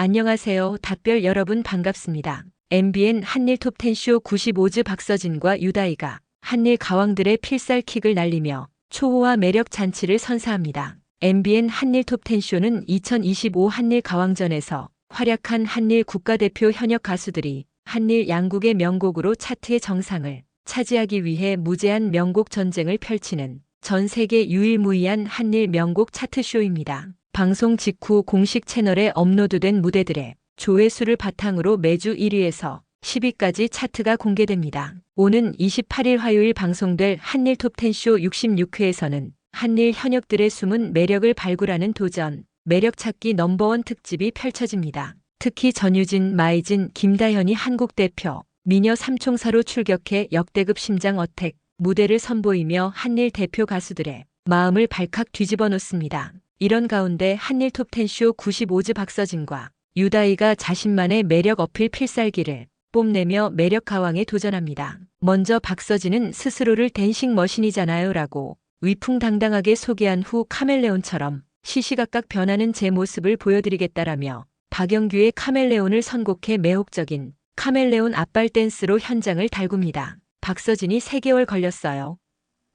안녕하세요. 답별 여러분 반갑습니다. MBN 한일 톱10쇼 95즈 박서진과 유다이가 한일 가왕들의 필살킥을 날리며 초호화 매력 잔치를 선사합니다. MBN 한일 톱10쇼는 2025 한일 가왕전에서 활약한 한일 국가대표 현역 가수들이 한일 양국의 명곡으로 차트의 정상을 차지하기 위해 무제한 명곡 전쟁을 펼치는 전 세계 유일무이한 한일 명곡 차트쇼입니다. 방송 직후 공식 채널에 업로드된 무대들의 조회수를 바탕으로 매주 1위에서 10위까지 차트가 공개됩니다. 오는 28일 화요일 방송될 한일 톱10쇼 66회에서는 한일 현역들의 숨은 매력을 발굴하는 도전, 매력 찾기 넘버원 특집이 펼쳐집니다. 특히 전유진, 마이진, 김다현이 한국 대표, 미녀 삼총사로 출격해 역대급 심장 어택, 무대를 선보이며 한일 대표 가수들의 마음을 발칵 뒤집어 놓습니다. 이런 가운데 한일 톱10쇼 95즈 박서진과 유다이가 자신만의 매력 어필 필살기를 뽐내며 매력 가왕에 도전합니다. 먼저 박서진은 스스로를 댄싱 머신이잖아요 라고 위풍당당하게 소개한 후 카멜레온처럼 시시각각 변하는 제 모습을 보여드리겠다라며 박영규의 카멜레온을 선곡해 매혹적인 카멜레온 앞발 댄스로 현장을 달굽니다. 박서진이 3개월 걸렸어요.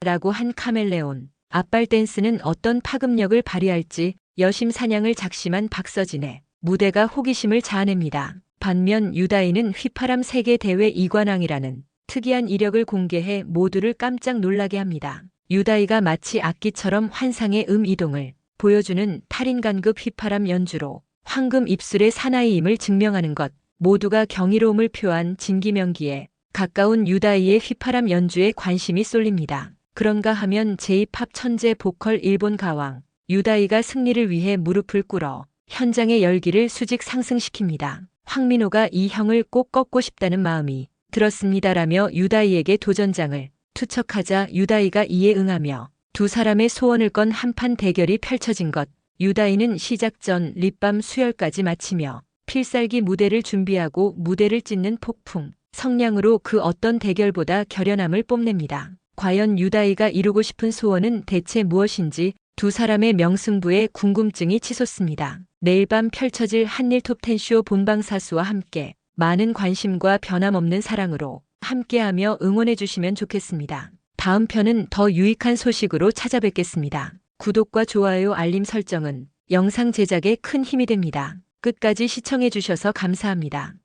라고 한 카멜레온. 앞발 댄스는 어떤 파급력을 발휘할지 여심 사냥을 작심한 박서진의 무대가 호기심을 자아냅니다. 반면 유다이는 휘파람 세계 대회 이관왕이라는 특이한 이력을 공개해 모두를 깜짝 놀라게 합니다. 유다이가 마치 악기처럼 환상의 음 이동을 보여주는 8인간급 휘파람 연주로 황금 입술의 사나이임을 증명하는 것 모두가 경이로움을 표한 진기명기에 가까운 유다이의 휘파람 연주에 관심이 쏠립니다. 그런가 하면 제2팝 천재 보컬 일본 가왕 유다이가 승리를 위해 무릎을 꿇어 현장의 열기를 수직 상승시킵니다. 황민호가 이 형을 꼭 꺾고 싶다는 마음이 들었습니다라며 유다이에게 도전장을 투척하자 유다이가 이에 응하며 두 사람의 소원을 건 한판 대결이 펼쳐진 것 유다이는 시작 전 립밤 수혈까지 마치며 필살기 무대를 준비하고 무대를 찢는 폭풍 성량으로 그 어떤 대결보다 결연함을 뽐냅니다. 과연 유다이가 이루고 싶은 소원은 대체 무엇인지 두 사람의 명승부에 궁금증이 치솟습니다. 내일 밤 펼쳐질 한일 톱10쇼 본방사수와 함께 많은 관심과 변함없는 사랑으로 함께하며 응원해 주시면 좋겠습니다. 다음 편은 더 유익한 소식으로 찾아뵙겠습니다. 구독과 좋아요 알림 설정은 영상 제작에 큰 힘이 됩니다. 끝까지 시청해 주셔서 감사합니다.